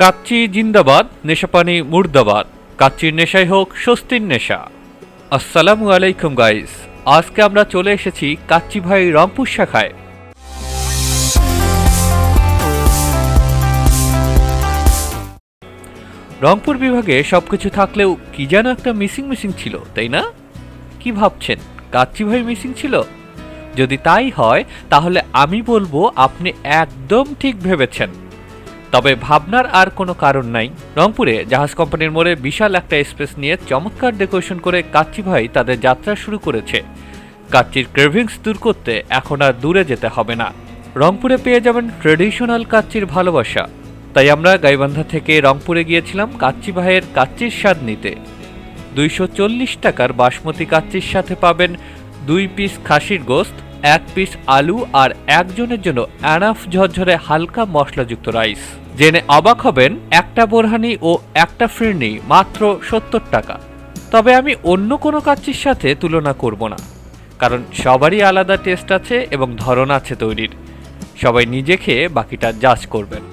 কাচ্চি জিন্দাবাদ, নেশাপানি মুর্দাবাদ। কাচ্চির নেশাই হোক, স্বস্তির নেশা। আসসালামু আলাইকুম গাইস আজকে আমরা চলে এসেছি কাচ্চি ভাই রংপুর শাখায়। রংপুর বিভাগে সবকিছু থাকলেও কি যেন একটা মিসিং মিসিং ছিল, তাই না? কি ভাবছেন? কাচ্চি ভাই মিসিং ছিল? যদি তাই হয়, তাহলে আমি বলব আপনি একদম ঠিক ভেবেছেন। তবে ভাবনার আর কোনো কারণ নাই। রংপুরে জাহাজ কোম্পানির মোড়ে বিশাল একটা স্পেস নিয়ে চমৎকার ডেকোরেশন করে কাচ্চি ভাই তাদের যাত্রা শুরু করেছে। কাচ্চির ক্রেভিংস দূর করতে এখন আর দূরে যেতে হবে না। রংপুরে পেয়ে যাবেন ট্রেডিশনাল কাচ্চির ভালোবাসা। তাই আমরা গাইবান্ধা থেকে রংপুরে গিয়েছিলাম কাচ্চি ভাইয়ের কাচ্চির স্বাদ নিতে। দুইশো চল্লিশ টাকার বাসমতি কাচ্চির সাথে পাবেন দুই পিস খাসির গোস্ত, এক পিস আলু আর একজনের জন্য অ্যানাফ ঝরঝরে হালকা মশলাযুক্ত রাইস। জেনে অবাক হবেন, একটা বোরহানি ও একটা ফিরনি মাত্র সত্তর টাকা। তবে আমি অন্য কোনো কাচ্চির সাথে তুলনা করব না, কারণ সবারই আলাদা টেস্ট আছে এবং ধরন আছে তৈরির। সবাই নিজে খেয়ে বাকিটা জাজ করবেন।